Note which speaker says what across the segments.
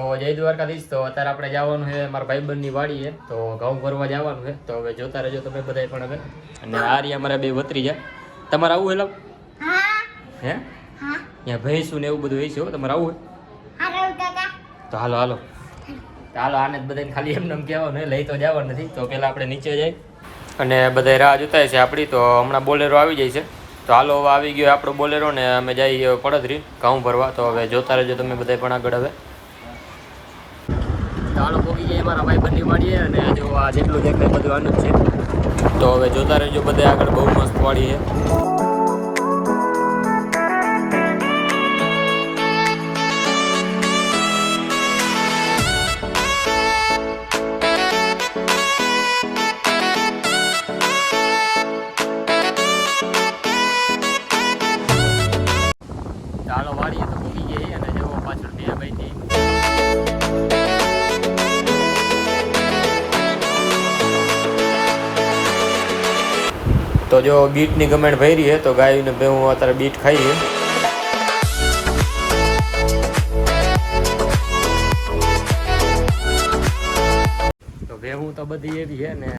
Speaker 1: તો જય દ્વારકાધીશ. તો અત્યારે આપણે જવાનું છે મારા ભાઈબંધની વાડીએ. તો ઘઉં ભરવા જવાનું છે. તો હવે જોતા રહેજો તમે બધા પણ હવે. અને આ રહ્યા મારા બે વતરી જાય તમારે આવું હેલો હે. ત્યાં ભેંસું ને એવું બધું વેચ્યું તમારે આવું હોય? તો હાલો હાલો. હાલો આને જ બધાને ખાલી એમને એમ કહેવાનું લઈ તો જવાનું નથી. તો પહેલાં આપણે નીચે જઈ. અને બધા રાહ જોતા છે આપણી. તો હમણાં બોલેરો આવી જાય છે. તો હાલો હવે આવી ગયો આપણો બોલેરો ને અમે જઈએ પડદરી ઘઉં ભરવા. તો હવે જોતા રહેજો તમે બધા પણ આગળ હવે. ચાલો પોગી ગયા મારા ભાઈ બંને વાડીએ અને જો આ જેટલું દેખાય બધું આનું જ છે. તો હવે જોતા રહેજો બધે આગળ, બહુ મસ્ત છે. તો જો બીટની કમેન્ટ ભરી છે તો ગાયને હું અત્યારે બીટ ખાઈ તો ભેવું તો બધી એવી છે ને.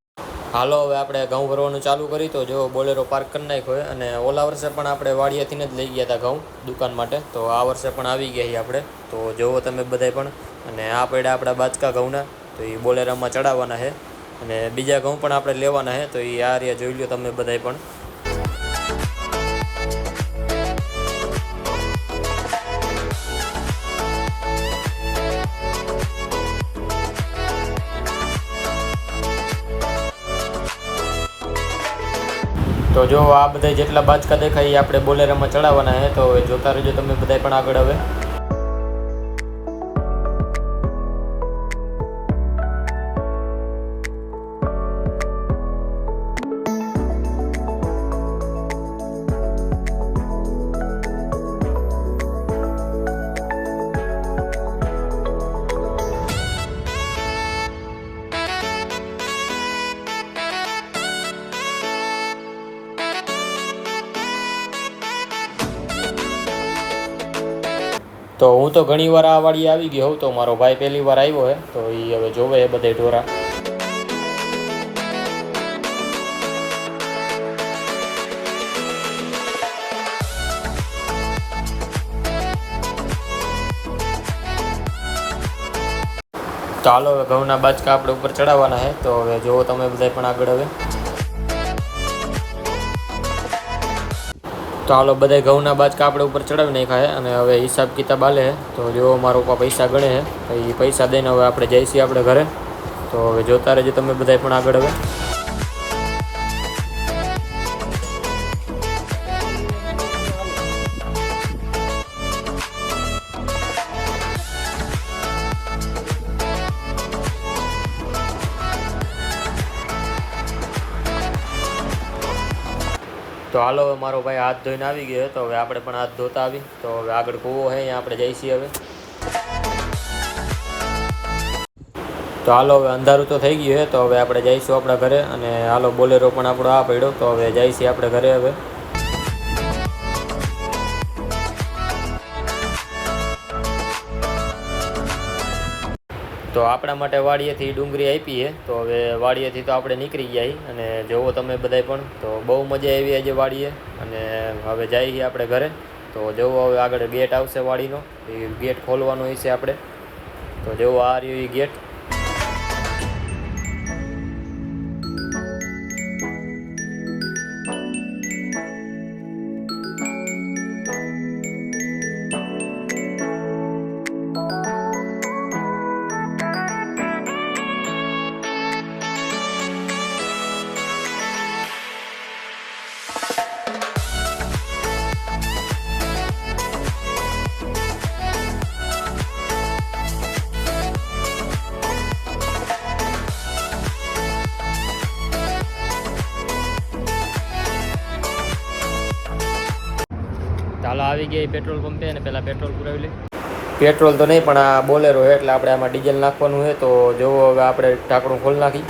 Speaker 1: હાલો, હવે આપણે ઘઉં ભરવાનું ચાલુ કરી, તો જો બોલેરો પાર્ક કરી નાખ્યો અને ઓલા વર્ષે પણ આપણે વાડિયાથી જ લઈ ગયા હતા ઘઉં, દુકાન માટે. તો આ વર્ષે પણ આવી ગયા આપણે. તો જોવો તમે બધાય પણ. અને આ પડ્યા આપણા બાચકા ઘઉંના, તો એ બોલેરામાં ચડાવવાના છે અને બીજા ઘઉં પણ આપણે લેવાના છે તો એ આ રહ્યા જોઈ લો તમે બધાય પણ. તો જો આ બધા જેટલા બાચકા દેખાય એ આપણે બોલેરામાં ચડાવવાના છે તો જોતા રહેજો તમે બધાય પણ આગળ હવે. તો હું તો ઘણી વાર આ વાડી આવી ગયો હોઉં, તો મારો ભાઈ પહેલી વાર આવ્યો હે, તો એ હવે જોવે હે બધે ઢોરા. ચાલો હવે ઘઉંના બાચકા આપણે ઉપર ચડાવવાના છે તો હવે જોવો તમે બધા પણ આગળ હવે. તો હાલો બધા ઘઉંના બાચકા આપણે ઉપર ચડાવી નાખ્યા છે અને હવે હિસાબ કિતાબ આલે તો જો મારો પપ્પા પૈસા ગણે છે એ પૈસા દઈને હવે આપણે જઈશું આપણે ઘરે. તો હવે જોતા રહેજો તમે બધા પણ આગળ હવે. તો હાલો હવે મારો ભાઈ હાથ ધોઈને આવી ગયો તો હવે આપણે પણ હાથ ધોતા આવી. તો હવે આગળ કૂવો છે અહીંયા આપણે જઈશી હવે. તો હાલો હવે અંધારું તો થઈ ગયું છે તો હવે આપણે જઈશું આપણા ઘરે. અને હાલો બોલેરો પણ આપણો આ પડ્યો. તો હવે જઈશી આપણે ઘરે હવે. તો આપણા માટે વાડીએથી ડુંગળી આપીએ તો હવે વાડીએથી તો આપણે નીકળી ગયા અને જોવો તમે બધાય પણ, તો બહુ મજા આવી આજે વાડીએ. અને હવે જઈએ આપણે ઘરે. તો જોવો હવે આગળ ગેટ આવશે વાડીનો. એ ગેટ ખોલવાનો છે આપણે. તો જોવો આ રહ્યું એ ગેટ. ચાલો આવી ગયા પેટ્રોલ પંપે અને પહેલાં પેટ્રોલ પુરાવી લઈ પેટ્રોલ તો નહીં, પણ આ બોલેરો એટલે આપણે આમાં ડીઝલ નાખવાનું છે, તો જોવો હવે આપણે ઢાંકણું ખોલી નાખી.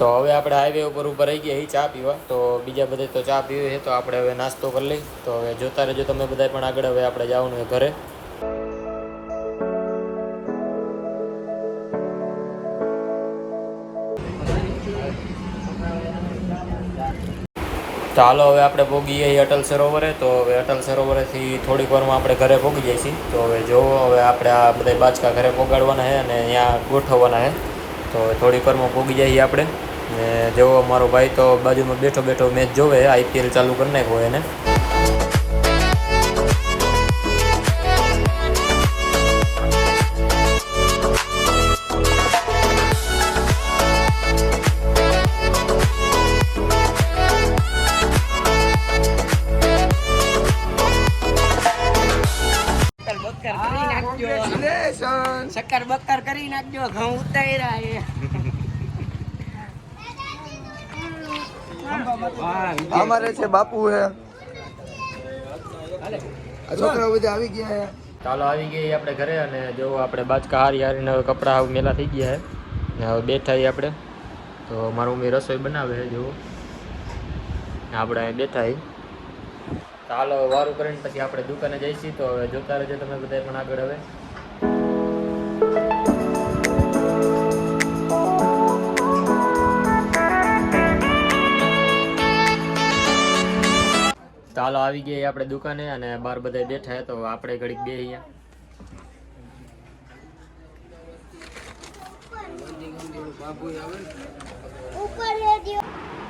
Speaker 1: તો હવે આપણે હાઈવે ઉપર ઉપર રહી ગયા ચા પીવા. તો બીજા બધે તો ચા પીવી છે, તો આપણે હવે નાસ્તો કરી લઈ તો હવે જોતા રહેજો તમે બધા પણ આગળ, હવે આપણે જવાનું ઘરે. તો હાલો, હવે આપણે જઈએ અટલ સરોવરે. તો હવે અટલ સરોવરેથી થોડીક વારમાં આપણે ઘરે ભોગી છીએ. તો હવે જોવો હવે આપણે આ બધા બાચકા ઘરે પોગાડવાના છે અને ત્યાં ગોઠવવાના છે. તો થોડીક વારમાં ભોગી જઈએ આપણે. ને જેવો મારો ભાઈ તો બાજુમાં બેઠો બેઠો મેચ જોવે આઈપીએલ ચાલુ કરી નાખ્યો એને.
Speaker 2: કરી નાખજો. શક્કર બક્કર કરી નાખજો. ઘઉં ઉતાર્યા એ.
Speaker 3: અમારે છે બાપુ હે. છોકરા બધા આવી ગયા હે.
Speaker 1: ચાલો, આવી ગઈ આપણે ઘરે અને જો આપણે બાચકા હારી હારીને હવે કપડાં મેલા થઈ ગયા હે. ને હવે બેઠા આપણે. તો મારું મમ્મી રસોઈ બનાવે છે જુઓ. આપણે બેઠા ચાલો, વારું કરીને પછી આપણે દુકાને જઈશું. તો હવે જોતા રહેજો તમે બધા પણ આગળ હવે. ચાલો આવી ગઈ આપણે દુકાને અને બાર બધા બેઠા તો આપણે ઘડીક બે અહીંયા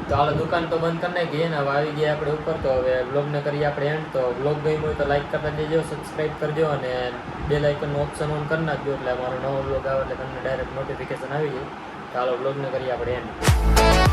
Speaker 1: ચાલો દુકાન તો બંધ કરી નાખીએ ને હવે આવી ગયા આપણે ઉપર તો હવે બ્લોગને કરીએ આપણે એન્ડ તો બ્લોગ ગમ્યો હોય તો લાઈક કરતા દેજો સબસ્ક્રાઈબ કરજો અને બે લાઇકનનું ઓપ્શન ઓન કરી નાખજો એટલે અમારો નવો બ્લોગ આવે એટલે તમને ડાયરેક્ટ નોટિફિકેશન આવી જાય. ચાલો બ્લોગને કરીએ આપણે એન્ડ